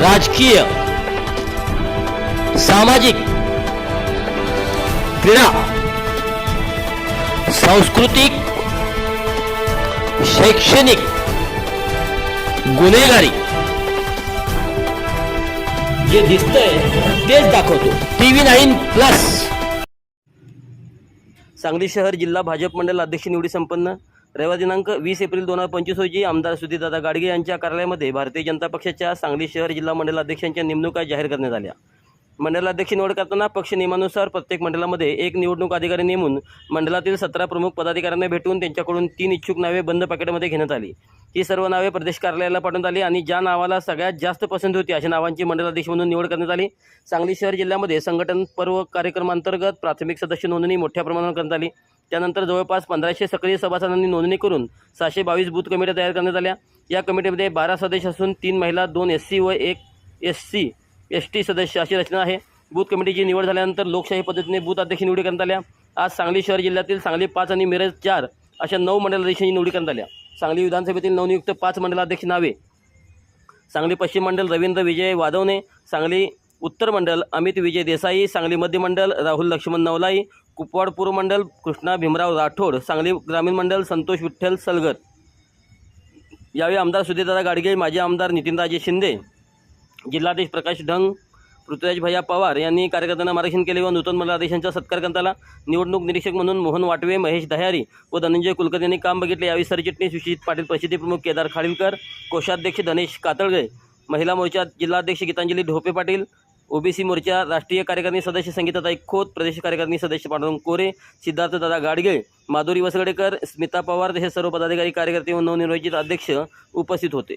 राजकीय सामाजिक क्रीडा सांस्कृतिक शैक्षणिक गुन्हेगारी. जे दिसतंय तेच दाखवतो. TV nine plus. सांगली शहर जिल्हा भाजप मंडळ अध्यक्ष निवडी संपन्न. रविवार दिनांक वीस एप्रिल दोन हजार पंचवीस रोजी आमदार सुधीरदादा गाडगे यांच्या कार्यालयामध्ये भारतीय जनता पक्षाच्या सांगली शहर जिल्हा मंडल अध्यक्षांच्या नेमणुका जाहीर करण्यात आल्या. मंडलाध्यक्ष निवड करताना पक्ष नियमानुसार प्रत्येक मंडळामध्ये एक निवडणूक अधिकारी नेमून मंडळातील सतरा प्रमुख पदाधिकाऱ्यांना भेटून त्यांच्याकडून तीन इच्छुक नावे बंद पाकिटामध्ये घेण्यात आली. ही सर्व नावे प्रदेश कार्यालयाला पाठवण्यात आली आणि ज्या नावाला सगळ्यात जास्त पसंत होती अशा नावांची मंडलाध्यक्ष म्हणून निवड करण्यात आली. सांगली शहर जिल्ह्यामध्ये संघटन पर्व कार्यक्रमांतर्गत प्राथमिक सदस्य नोंदणी मोठ्या प्रमाणावर करण्यात आली. त्यानंतर जवळपास पंधराशे सक्रिय सभासदांनी नोंदणी करून सहाशे बावीस बूथ कमिट्या तयार करण्यात आल्या. या कमिटीमध्ये बारा सदस्य असून तीन महिला दोन एस सी व एक एस सी एस टी सदस्य अशी रचना आहे. बूथ कमिटीची निवड झाल्यानंतर लोकशाही पद्धतीने बूथ अध्यक्ष निवडी करण्यात आल्या. आज सांगली शहर जिल्ह्यातील सांगली पाच आणि मिरज चार अशा नऊ मंडलाध्यक्षांची निवडी करण्यात आल्या. सांगली विधानसभेतील नवनियुक्त पाच मंडलाध्यक्ष नावे. सांगली पश्चिम मंडल रवींद्र विजय वादवणे सांगली उत्तर मंडल अमित विजय देसाई सांगली मध्य मंडल राहुल लक्ष्मण नवलाई कुपवाड पूर्व मंडल कृष्णा भीमराव राठोड सांगली ग्रामीण मंडल संतोष विठ्ठल सलगर यावेळी आमदार सुधीरदादा गाडगे माजी आमदार नितीनराजे शिंदे जिल्हाधीश प्रकाश ढंग पृथ्वीराज भैया पवार यांनी कार्यकर्त्यांना मार्गदर्शन केले व नूतन मंडळाधीशांचा सत्कार करताना निवडणूक निरीक्षक म्हणून मोहन वाटवे महेश दह्यारी व धनंजय कुलकर्णी यांनी काम बघितले. यावेळी सरचिटणीस विश्वजित पाटील प्रसिद्धी प्रमुख केदार खाडीलकर कोषाध्यक्ष धनेश कातळगे महिला मोर्चा जिल्हाध्यक्ष गीतांजली ढोपे पाटील ओबीसी मोर्चा राष्ट्रीय कार्यकारिणी सदस्य संगीताताई खोत प्रदेश कार्यकारिणी सदस्य पांडुरंग कोरे सिद्धार्थदादा गाडगे माधुरी वसगडेकर स्मिता पवार हे सर्व पदाधिकारी कार्यकर्ते व नवनिर्वाचित अध्यक्ष उपस्थित होते.